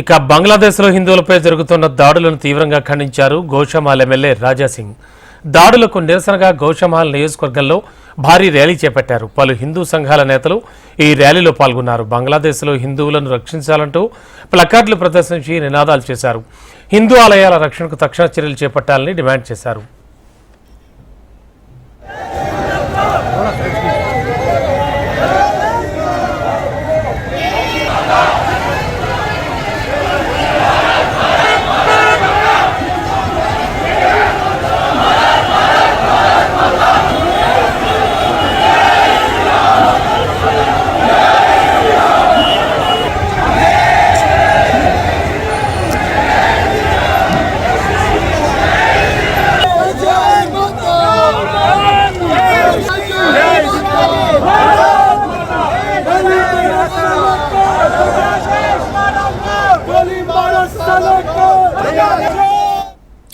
ఇక బంగ్లాదేశ్లో హిందువులపై జరుగుతున్న దాడులను తీవ్రంగా ఖండించారు గోషమాల్ ఎమ్మెల్యే రాజాసింగ్ దాడులకు నిరసనగా గోషమాల్ నియోజకవర్గంలో భారీ ర్యాలీ చేపట్టారు. పలు హిందూ సంఘాల నేతలు ఈ ర్యాలీలో పాల్గొన్నారు. బంగ్లాదేశ్లో హిందువులను రక్షించాలంటూ ప్లకార్డులు ప్రదర్శించి నినాదాలు చేశారు. హిందూ ఆలయాల రక్షణకు తక్షణ చర్యలు చేపట్టాలని డిమాండ్ చేశారు.